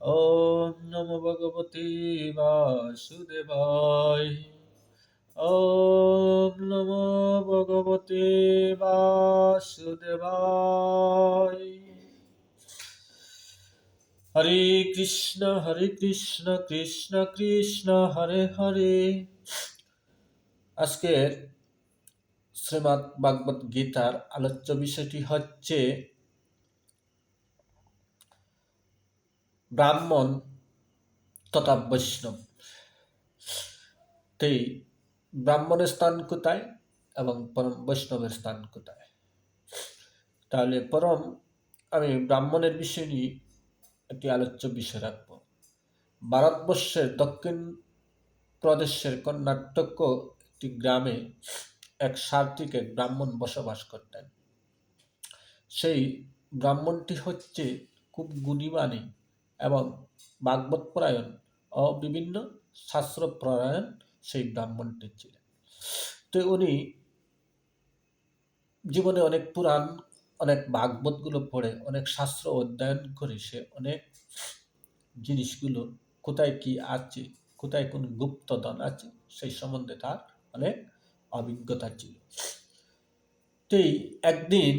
ওম নম ভগবতে বাসুদেবায়। ওম নম ভগবতে বাসুদেবায়। হরে কৃষ্ণ হরে কৃষ্ণ কৃষ্ণ কৃষ্ণ, হরে হরে। আজকের শ্রীমৎ ভাগবত গীতার আলোচ্য বিষয়টি হচ্ছে ব্রাহ্মণ তথা বৈষ্ণব। তেই ব্রাহ্মণের স্থান কোথায় এবং পরম বৈষ্ণবের স্থান কোথায়? তাহলে পরম, আমি ব্রাহ্মণের বিষয় নিয়ে একটি আলোচ্য বিষয় রাখব। ভারতবর্ষের দক্ষিণ প্রদেশের কর্ণাটক একটি গ্রামে এক সার্থিক এক ব্রাহ্মণ বসবাস করতেন। সেই ব্রাহ্মণটি হচ্ছে খুব গুণীবাণী এবং ভাগবত পরায়ণ ও বিভিন্ন শাস্ত্র পরায়ণ সেই ব্রাহ্মণটি ছিলেন। তো উনি জীবনে অনেক পুরাণ, অনেক ভাগবতগুলো পড়ে, অনেক শাস্ত্র অধ্যয়ন করে সে অনেক জিনিসগুলো কোথায় কি আছে, কোথায় কোন গুপ্তধন আছে, সেই সম্বন্ধে তার অনেক অভিজ্ঞতা ছিল। তেই একদিন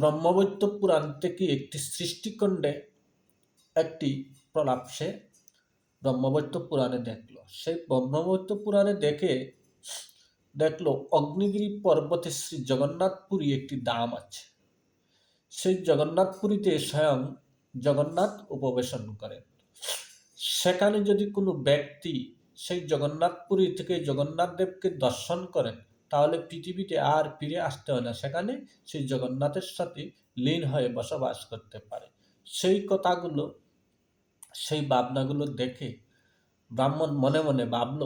ব্রহ্মবৈত্য পুরাণ থেকে একটি সৃষ্টিকণ্ডে একটি প্রলাপ সে ব্রহ্মবৈত্য পুরাণে দেখল। সেই ব্রহ্মবৈত্য পুরাণে দেখে দেখল, অগ্নিগিরি পর্বতে শ্রী জগন্নাথপুরী একটি দাম আছে। সেই জগন্নাথপুরীতে স্বয়ং জগন্নাথ উপবেশন করেন। সেখানে যদি কোনো ব্যক্তি সেই জগন্নাথপুরী থেকে জগন্নাথ দেবকে দর্শন করেন, তাহলে পৃথিবীতে আর ফিরে আসতে হয় না। সেখানে সেই জগন্নাথের সাথে লীন হয়ে বসবাস করতে পারে। সেই কথাগুলো সেই ভাবনাগুলো দেখে ব্রাহ্মণ মনে মনে ভাবল,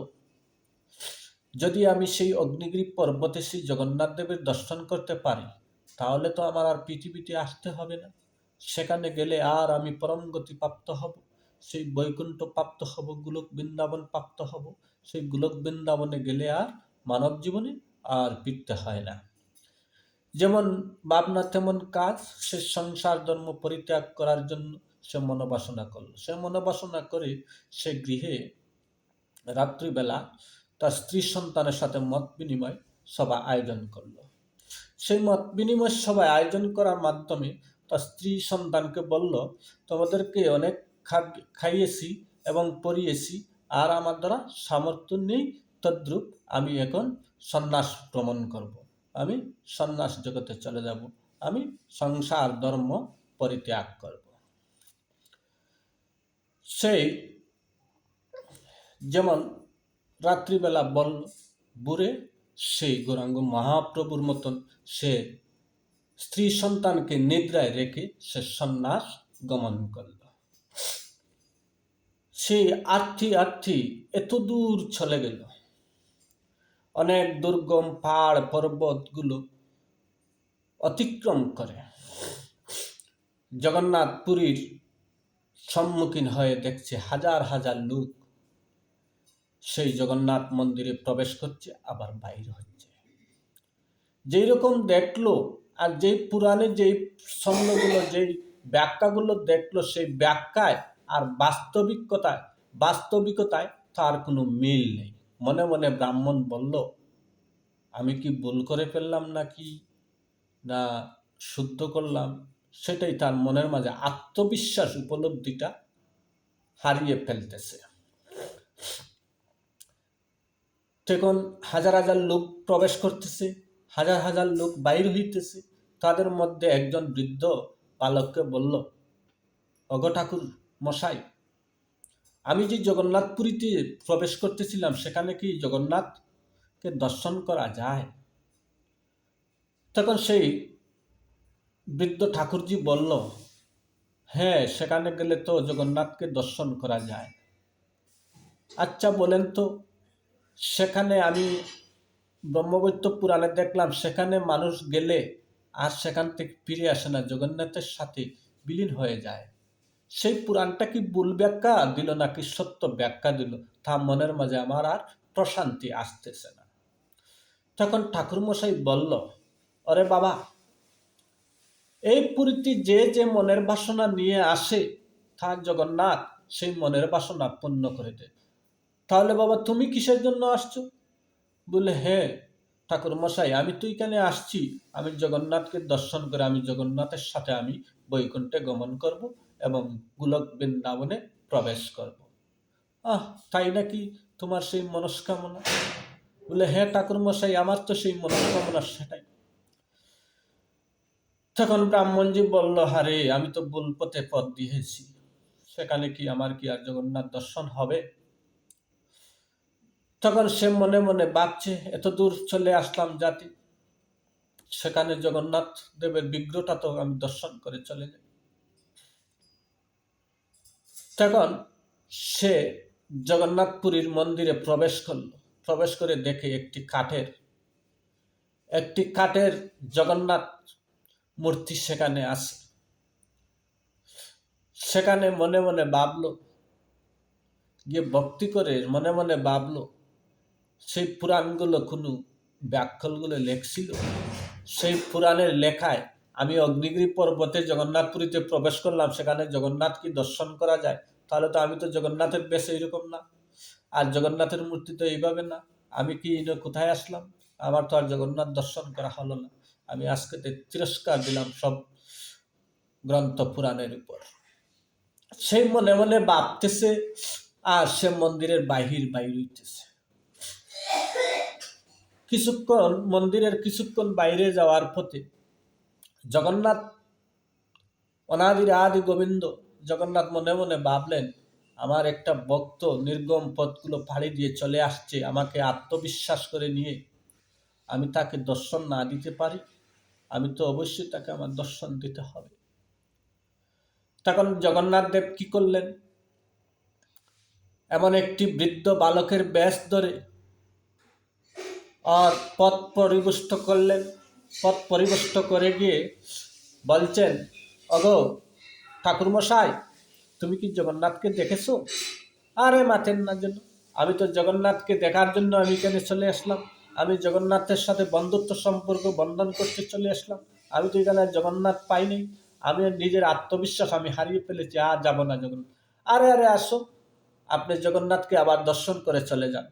যদি আমি সেই অগ্নিগিরি পর্বতে শ্রী জগন্নাথ দেবের দর্শন করতে পারি, তাহলে তো আমার আর পৃথিবীতে আসতে হবে না। সেখানে গেলে আর আমি পরম গতি প্রাপ্ত হব। সেই বৈকুণ্ঠ প্রাপ্ত হব, গোলক বৃন্দাবন প্রাপ্ত হব। সেই গোলক বৃন্দাবনে গেলে আর মানব জীবনে আর ফিরতে হয় না। যেমন ভাবনা, তেমন কাজ। সে সংসার ধর্ম পরিত্যাগ করার জন্য সে মনোবাসনা করল। সে মনোবাসনা করে সে গৃহে রাত্রিবেলা তার স্ত্রী সন্তানের সাথে মত বিনিময় সভা আয়োজন করল। সেই মত বিনিময় সভায় আয়োজন করার মাধ্যমে তার স্ত্রী সন্তানকে বলল, তোমাদেরকে অনেক খাইয়েছি এবং পরিয়েছি, আর আমার দ্বারা সামর্থ্য নেই, তদ্রূপ আমি এখন সন্ন্যাস ভ্রমণ করব। আমি সন্ন্যাস জগতে চলে যাব। আমি সংসার ধর্ম পরিত্যাগ করব। সেই যেমন রাত্রিবেলা বল বুড়ে, সেই গৌরাঙ্গ মহাপ্রভুর মতন সে স্ত্রী সন্তানকে নিদ্রায় রেখে সে সন্ন্যাস গমন করল। সে আর্থি আর্থি এত দূর চলে গেল। অনেক দুর্গম পাহাড় পর্বতগুলো অতিক্রম করে। জগন্নাথ পুরীর সম্মুখীন হয়ে দেখছে হাজার হাজার লোক সেই জগন্নাথ মন্দিরে প্রবেশ করছে, আবার বাইর হচ্ছে। যেই রকম দেখল আর যেই পুরাণে যেই স্বপ্নগুলো যেই ব্যাখ্যাগুলো দেখল, সেই ব্যাখ্যায় আর বাস্তবিকতায় বাস্তবিকতায় তার কোনো মিল নেই। মনে মনে ব্রাহ্মণ বলল, আমি কি ভুল করে ফেললাম নাকি? না, শুদ্ধ করলাম? সেটাই তার মনের মাঝে আত্মবিশ্বাস উপলব্ধিটা হারিয়ে ফেলতেছে। তখন হাজার হাজার লোক প্রবেশ করতেছে, হাজার হাজার লোক বাইর হইতেছে, তাদের মধ্যে একজন বৃদ্ধ বালককে বলল অগ ঠাকুর, মশাই, আমি যে জগন্নাথপুরীতে প্রবেশ করতেছিলাম, সেখানে কি জগন্নাথকে দর্শন করা যায়? তখন সেই বৃদ্ধ ঠাকুরজি বলল হ্যাঁ সেখানে গেলে তো জগন্নাথকে দর্শন করা যায়। আচ্ছা বলেন তো, সেখানে আমি ব্রহ্মবৈত্য পুরাণে দেখলাম, সেখানে মানুষ গেলে আর সেখান থেকে ফিরে আসে না, জগন্নাথের সাথে বিলীন হয়ে যায়। সেই পুরাণটা কি ভুল ব্যাখ্যা দিল নাকি সত্য ব্যাখ্যা দিল, তা মনের মাঝে আমার আর প্রশান্তি আসতেছে না। তখন ঠাকুরমশাই বলল অরে বাবা এই পুরীতে যে যে মনের বাসনা নিয়ে আসে তা জগন্নাথ, সেই মনের বাসনা পূর্ণ করে দেয় তাহলে বাবা, তুমি কিসের জন্য আসছো? বলে হ্যাঁ ঠাকুর মশাই আমি তো এখানে আসছি। আমি জগন্নাথকে দর্শন করে, আমি জগন্নাথের সাথে আমি বৈকুণ্ঠে গমন করব এবং গোলক বৃন্দাবনে প্রবেশ করব। আহ, তাই নাকি তোমার সেই মনস্কামনা? বলে হ্যাঁ ঠাকুর মশাই আমার তো সেই মনস্কামনা সেটাই। তখন ব্রাহ্মণজি বলল, হারে, আমি তো ভুল পথে পথ দিয়েছি। সেখানে কি আমার কি আর জগন্নাথ দর্শন হবে? তখন সে মনে মনে ভাবছে, এত দূর চলে আসলাম জাতি। সেখানে জগন্নাথ দেবের বিগ্রহটা তো আমি দর্শন করে চলে যাই। তখন সে জগন্নাথপুরীর মন্দিরে প্রবেশ করল। প্রবেশ করে দেখে একটি কাঠের একটি কাঠের জগন্নাথ মূর্তি সেখানে আছে। সেখানে মনে মনে ভাবলো, গিয়ে ভক্তি করে মনে মনে ভাবলো, সেই পুরাণগুলো কোনো ব্যাখ্যালগুলো লেখছিল? সেই পুরাণের লেখায় আমি অগ্নিগিরি পর্বতে জগন্নাথপুরীতে প্রবেশ করলাম, সেখানে জগন্নাথকে দর্শন করা যায়? তাহলে তো আমি তো জগন্নাথের বেশ এইরকম না। আর জগন্নাথের মূর্তি তো এইভাবে না। আমি কি কোথায় আসলাম? আমার তো আর জগন্নাথ দর্শন করা হলো না। আমি আজকে তিরস্কার দিলাম সব গ্রন্থ পুরাণের উপর। সেই মনে মনে ভাবতেছে, আর সে মন্দিরের বাহির বাইর হইতেছে কিছুক্ষণ, মন্দিরের কিছুক্ষণ বাইরে যাওয়ার পথে জগন্নাথ, অনাদির আদি গোবিন্দ জগন্নাথ মনে মনে ভাবলেন, আমার একটা ভক্ত নির্গম পথগুলো পাড়ি দিয়ে চলে আসছে, আমাকে আত্মবিশ্বাস করে নিয়ে আমি তাকে দর্শন না দিতে পারি, আমি তো অবশ্যই তাকে আমার দর্শন দিতে হবে। তখন জগন্নাথ দেব কি করলেন? এমন একটি বৃদ্ধ বালকের ব্যাস ধরে আর পথ পরিবেষ্ট করলেন। পথ পরিবেষ্ট করে গিয়ে বলছেন, অগো ঠাকুরমশাই, তুমি কি জগন্নাথকে দেখেছ? আরে মাথেন না জন্য আমি তো জগন্নাথকে দেখার জন্য আমি এখানে চলে আসলাম। আমি জগন্নাথের সাথে বন্ধুত্ব সম্পর্ক বন্ধন করতে চলে আসলাম। আমি তো এখানে জগন্নাথ পাইনি। আমি নিজের আত্মবিশ্বাস আমি হারিয়ে ফেলেছি, আর যাব না জগন্নাথ আরে আরে আসো আপনি জগন্নাথকে আবার দর্শন করে চলে যান।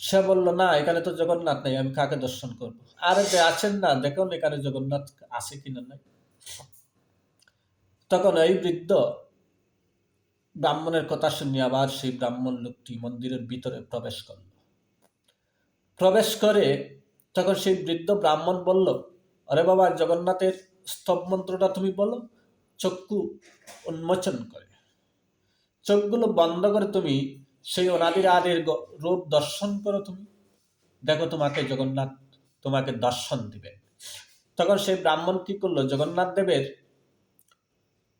সে বলল, না, এখানে তো জগন্নাথ নেই, আমি কাকে দর্শন করব? আরে, যে আছেন না, দেখুন এখানে জগন্নাথ আছে কিনা নাই। তখন এই বৃদ্ধ ব্রাহ্মণের কথা শুনে আবার সেই ব্রাহ্মণ লোকটি মন্দিরের ভিতরে প্রবেশ করল। প্রবেশ করে তখন সেই বৃদ্ধ ব্রাহ্মণ বলল আরে বাবা, জগন্নাথের স্তব মন্ত্রটা তুমি বলো। চক্ষু উন্মোচন করে। চোখগুলো বন্ধ করে তুমি সেই অনাদির আদির রূপ দর্শন করো তুমি। দেখো তোমাকে জগন্নাথ তোমাকে দর্শন দিবে। তখন সেই ব্রাহ্মণ কি করল, জগন্নাথ দেবের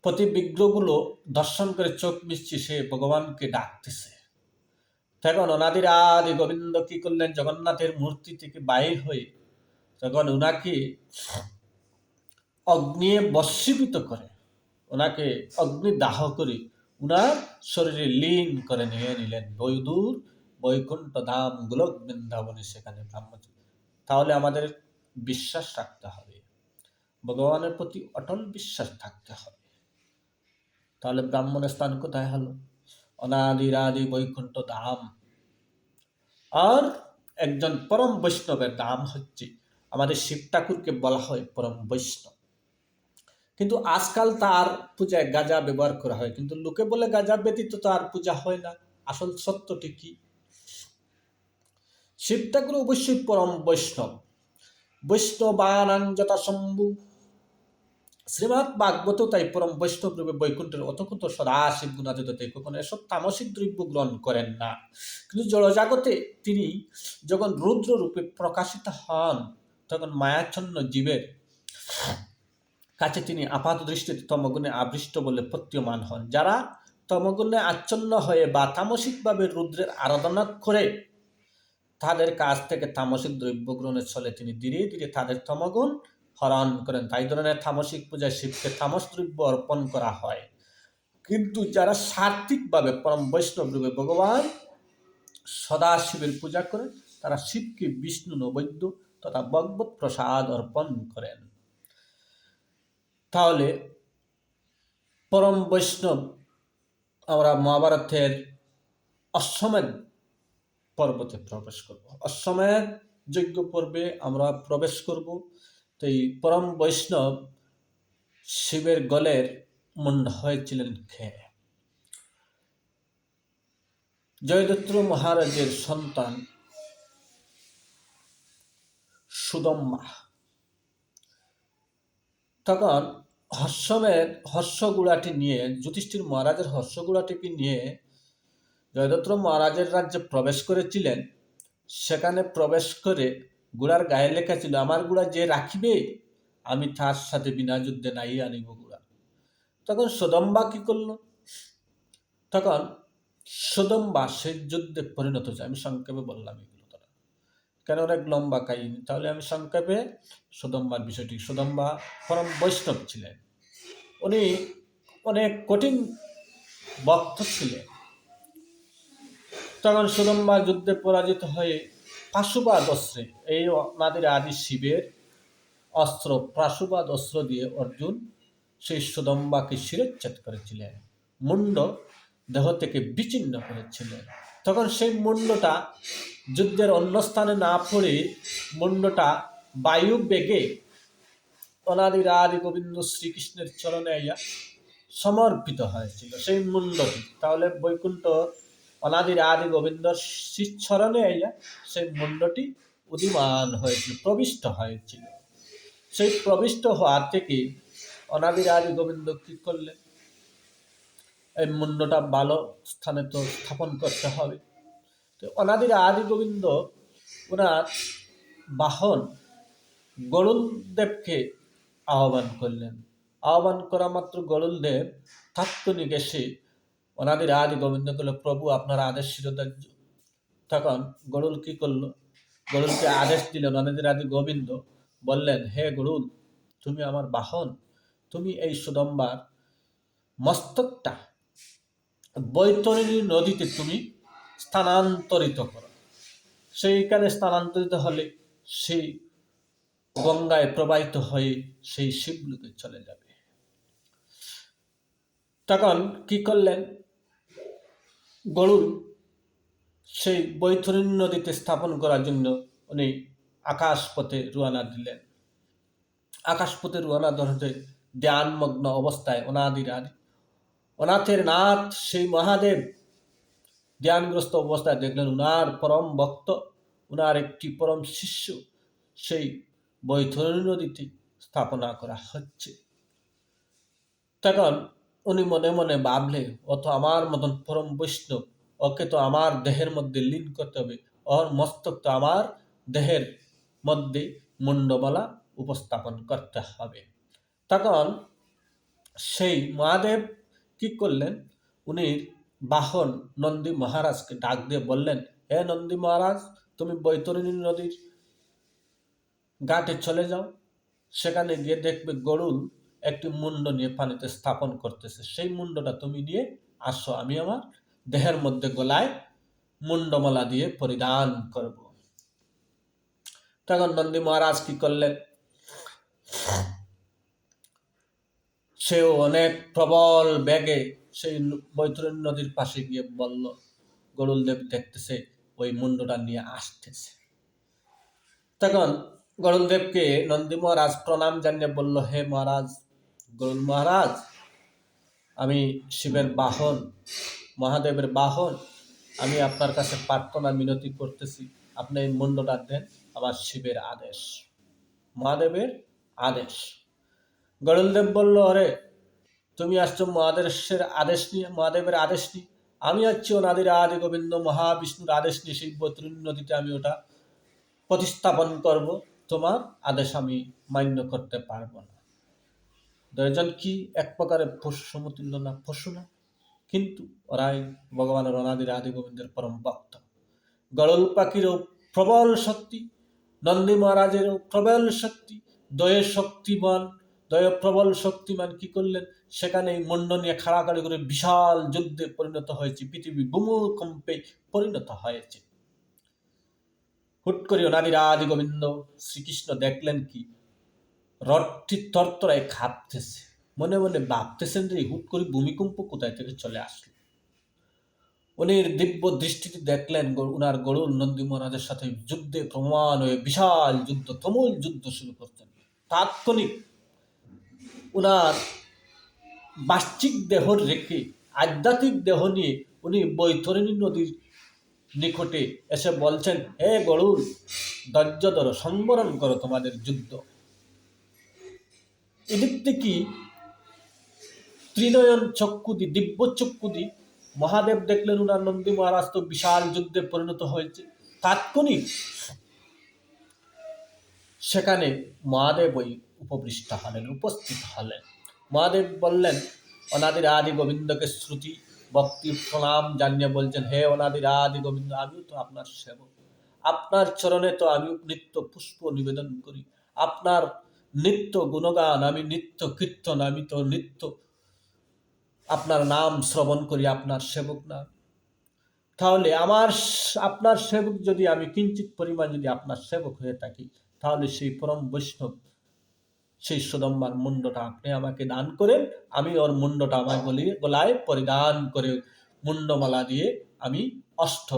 প্রতি বিগ্রহগুলো দর্শন করে চোখ মিশছে সে ভগবানকে ডাকতেছে। তখন অনাদির আদি গোবিন্দ কি করলেন? জগন্নাথের মূর্তি থেকে বাইর হয়ে তখন ওনাকে অগ্নিয়ে বস্মীভূত করে ওনাকে অগ্নি দাহ করে উনার শরীরে লীন করে নিয়ে নিলেন। বৈদূর বৈকুণ্ঠ ধাম গোলক বৃন্দাবনে সেখানে ব্রহ্মচারী তাহলে আমাদের বিশ্বাস রাখতে হবে। ভগবানের প্রতি অটল বিশ্বাস থাকতে হবে। তাহলে ব্রাহ্মণের স্থান কোথায় হলো? অনাদিরাদি বৈকুণ্ঠ ধাম আর একজন পরম বৈষ্ণবের নাম হচ্ছে আমাদের শিব ঠাকুরকে বলা হয় পরম বৈষ্ণব। কিন্তু আজকাল তার পূজায় গাঁজা ব্যবহার করা হয়। কিন্তু লোকে বলে গাঁজা ব্যতীত তার পূজা হয় না। আসল সত্যটি কি? শিব ঠাকুর অবশ্যই পরম বৈষ্ণব। বৈষ্ণবানাং যথা শম্ভু শ্রীমৎ ভাগবত তাই পরম বৈষ্ণব রূপে বৈকুণ্ঠের অতকুত সদা শিব গুণাদিত কখনো এসব তামসিক দ্রব্য গ্রহণ করেন না। কিন্তু জড়জাগতে তিনি যখন রুদ্র রূপে প্রকাশিত হন, তখন মায়াচ্ছন্ন জীবের কাছে তিনি আপাত দৃষ্টিতে তমগুণে আবৃষ্ট বলে প্রতীয়মান হন। যারা তমগুণে আচ্ছন্ন হয়ে বা তামসিকভাবে রুদ্রের আরাধনা করে, তাদের কাছ থেকে তামসিক দ্রব্য গ্রহণের ছলে তিনি ধীরে ধীরে তাদের তমগুণ হরণ করেন। তাই ধরনের তামসিক পূজায় শিবকে তামস দ্রব্য অর্পণ করা হয়। কিন্তু যারা সাত্বিকভাবে পরম বৈষ্ণব রূপে ভগবান সদা শিবের পূজা করেন, তারা শিবকে বিষ্ণু, নৈবেদ্য তথা ভগবত প্রসাদ অর্পণ করেন। তাহলে পরম বৈষ্ণব আমরা মহাভারতের অশ্বমেধ পর্বতে প্রবেশ করব। অশ্বমেধ যজ্ঞ পর্বে আমরা প্রবেশ করব। তো এই পরম বৈষ্ণব শিবের গলের মুন্ড হয়েছিলেন খেয়ে। জয়দত্ত মহারাজের সন্তান সুদম্মা। তখন হর্ষমের হর্ষগুড়াটি নিয়ে, যুধিষ্ঠির মহারাজের হর্ষগুড়াটিকে নিয়ে জয়দত্ত মহারাজের রাজ্যে প্রবেশ করেছিলেন। সেখানে প্রবেশ করে গুড়ার গায়ে লেখা ছিল, আমার গুড়া যে রাখিবে, আমি তার সাথে বিনা যুদ্ধে নাই আনিব গুড়া। তখন সদম্বা কি করল? তখন সদম্বা সে যুদ্ধে পরিণত হয়েছে। আমি সংক্ষেপে বললাম এগুলো তারা কেন অনেক লম্বা কাহিনী? তাহলে আমি সংক্ষেপে সদম্বার বিষয়টি। সদম্বা পরম বৈষ্ণব ছিলেন। উনি অনেক কঠিন বক্ত ছিলেন। তখন সুদম্বার যুদ্ধে পরাজিত হয়ে পাশুবাদ অস্ত্রে। এই নাদের আদি শিবের অস্ত্র প্রাশুবাদ অস্ত্র দিয়ে অর্জুন সেই সুদম্বাকে শিরচ্ছেদ করেছিলেন। মুন্ড দেহ থেকে বিচ্ছিন্ন করেছিলেন। তখন সেই মুন্ডটা যুদ্ধের অন্য স্থানে না পড়ে মুন্ডটা বায়ু বেগে অনাদির আদি গোবিন্দ শ্রীকৃষ্ণের চরণে আইয়া সমর্পিত হয়েছিল। সেই মুন্ডটি তাহলে বৈকুণ্ঠ অনাদির আদি গোবিন্দ শ্রীচরণে আইয়া সেই মুন্ডটি উদীমান হয়েছিল, প্রবিষ্ট হয়েছিল। সেই প্রবিষ্ট হওয়ার থেকে অনাদির আদি গোবিন্দ কি করলেন এই মুন্ডটা ভালো স্থানে তো স্থাপন করতে হবে। তো অনাদির আদি গোবিন্দ ওনার বাহন গরুলদেবকে আহ্বান করলেন। আহ্বান করা মাত্র গরুলদেব তাৎক্ষণিক এসে অনাদির আদি গোবিন্দ করল প্রভু আপনার আদেশ শিরোধার্য তখন গরুল কি করল? গরুলকে আদেশ দিলেন অনাদির আদি গোবিন্দ বললেন, হে গরুল, তুমি আমার বাহন, তুমি এই সুদম্বার মস্তকটা বৈতরণী নদীতে তুমি স্থানান্তরিত করো। সেইখানে স্থানান্তরিত হলে সেই গঙ্গায় প্রবাহিত হয়ে সেই শিবলোকে চলে যাবে। তখন কি করলেন? গরুর সেই বৈতরণী নদীতে স্থাপন করার জন্য উনি আকাশপথে রুয়ানা দিলেন। আকাশপথে রুয়ানা ধরতে ধ্যানমগ্ন অবস্থায় অনাদির আদি অনাথের নাথ সেই মহাদেব ধ্যানগ্রস্ত অবস্থায় দেখলেন উনার পরম ভক্ত, উনার একটি পরম শিষ্য সেই বৈতরণী নদীতে স্থাপনা করা হচ্ছে। তখন উনি মনে মনে ভাবলে অত আমার মতন পরম বৈষ্ণব, ওকে তো আমার দেহের মধ্যে লীন করতে হবে, ওর মস্তক তো আমার দেহের মধ্যে মুন্ডমালা উপস্থাপন করতে হবে। তখন সেই মহাদেব কি করলেন? উনি বাহন নন্দী মহারাজকে ডাক দিয়ে বললেন, হে নন্দী মহারাজ, তুমি বৈতরণী নদীর ঘাটে চলে যাও। সেখানে গিয়ে দেখবে গরুল একটি মুন্ড নিয়ে পানিতে স্থাপন করতেছে। সেই মুন্ডটা তুমি নিয়ে আসো, আমি আমার দেহের মধ্যে গলায় মুন্ডমালা দিয়ে পরিধান করব। তখন নন্দী মহারাজ কি করলেন? সেও অনেক প্রবল ব্যাগে সেই বৈতরণী নদীর পাশে গিয়ে বলল, গরুলদেব দেখতেছে, ওই মুন্ডটা নিয়ে আসতেছে। তখন গরুলদেবকে নন্দী মহারাজ প্রণাম জানিয়ে বলল, হে মহারাজ গরুল মহারাজ, আমি শিবের বাহন, মহাদেবের বাহন, আমি আপনার কাছে প্রার্থনা মিনতি করতেছি। আপনি এই মুন্ডটা দেন আমার শিবের আদেশ, মহাদেবের আদেশ। গরুলদেব বলল আরে তুমি আসছো মহাদেশের আদেশ নিয়ে, মহাদেবের আদেশ নিয়ে। আমি হচ্ছি ওনাদের আদি গোবিন্দ মহাবিষ্ণুর আদেশ নিয়ে সেই বৈতরণী নদীতে আমি ওটা প্রতিস্থাপন করব। তোমার আদেশ আমি মান্য করতে পারব না। দুজন কি এক প্রকারের পশু সমতুল্য না? পশু না। কিন্তু ওরাই ভগবানের অনাদির আদি গোবিন্দের পরম ভক্ত। গড়ল পাখিরও প্রবল শক্তি, নন্দী মহারাজেরও প্রবল শক্তি, দয়ে শক্তিমান, দয়ে প্রবল শক্তিমান কি করলেন? সেখানে মন্ড নিয়ে খাড়াখাড়ি করে বিশাল যুদ্ধে পরিণত হয়েছে, পৃথিবী ভূমিকম্পে পরিণত হয়েছে। হুট করে অনাদির আদি গোবিন্দ, শ্রীকৃষ্ণ দেখলেন কি? রথটি তরতরায় খাপতেছে। মনে মনে ভাবতেছেন যে হুট করে ভূমিকম্প কোথায় থেকে চলে আসলো। উনি দিব্য দৃষ্টিতে দেখলেন উনার গরুর নন্দী মহারাজের সাথে যুদ্ধে প্রমাণ হয়ে বিশাল যুদ্ধ, তুমুল যুদ্ধ শুরু করতেন তাৎক্ষণিক উনার বাহ্যিক দেহ রেখে, আধ্যাত্মিক দেহ নিয়ে উনি বৈতরণী নদীর নিকটে এসে বলছেন, হে গরুর, ধৈর্য ধরো, সংবরণ করো তোমাদের যুদ্ধ। এদিক কি? ত্রিনয়ন চক্ষুদি, দিব্য চক্ষুদি। মহাদেব দেখলেন উনার নন্দী মহারাজ তো বিশাল যুদ্ধে পরিণত হয়েছে। তাৎক্ষণিক সেখানে মহাদেব ওই উপবৃষ্ট হলেন উপস্থিত হলেন। মহাদেব বললেন অনাদির আদি গোবিন্দকে শ্রুতি, ভক্তি, প্রণাম জানিয়ে বলছেন, হে অনাদির আদি গোবিন্দ, আমিও তো আপনার সেবক। আপনার চরণে তো আমি নিত্য পুষ্প নিবেদন করি। আপনার নিত্য গুণগান, আমি নিত্য কীর্তন, আমি তো নিত্য আপনার নাম শ্রবণ করি, আপনার সেবক না। তাহলে আমার আপনার সেবক যদি আমি কিঞ্চিত পরিমাণ যদি আপনার সেবক হয়ে থাকি, তাহলে সেই পরম বৈষ্ণব, সেই সুদম্বার মুন্ডটা আপনি আমাকে দান করেন, আমি ওর মুন্ডটা আমার গলিয়ে, গলায় পরিধান করে মুন্ডমালা দিয়ে আমি অষ্ট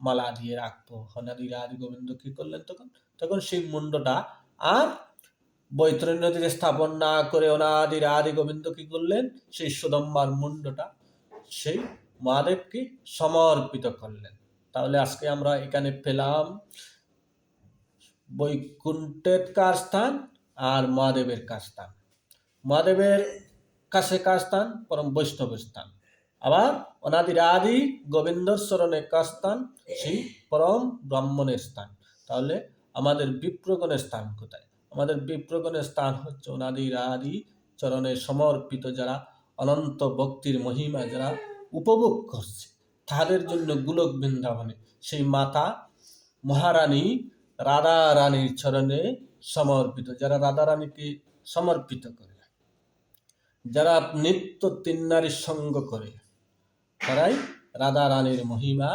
মালা দিয়ে রাখব। হনাদির রাজ গোবিন্দ কি করলেন তখন? তখন সেই মুন্ডটা আর বৈতরণী নদীতে স্থাপন না করে অনাদির আদি গোবিন্দ কি করলেন? সেই সুদম্বার মুন্ডটা সেই মহাদেবকে সমর্পিত করলেন। তাহলে আজকে আমরা এখানে পেলাম বৈকুণ্ঠের কার স্থান আর মহাদেবের কার স্থান মহাদেবের কাছে কার স্থান পরম বৈষ্ণবের স্থান। আবার অনাদির আদি গোবিন্দর চরণে কার স্থান সেই পরম ব্রাহ্মণের স্থান। তাহলে আমাদের বিপ্রগণের স্থান কোথায়? আমাদের বিপ্রগণের স্থান হচ্ছে অনাদির আদি চরণে সমর্পিত যারা অনন্ত ভক্তির মহিমা যারা উপভোগ করছে। তাদের জন্য গোলক বৃন্দাবনে সেই মাতা মহারানী রাধা রানীর চরণে সমর্পিত, যারা রাধা রানীকে সমর্পিত করে, যারা নিত্য তিন নারীর সঙ্গ করে, তারাই রাধা রানীর মহিমা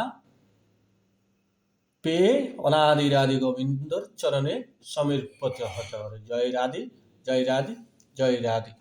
পেয়ে অনাদি রাধি গোবিন্দর চরণে সমর্পিত হতে হবে। জয় রাধি জয় রাধি জয় রাধি।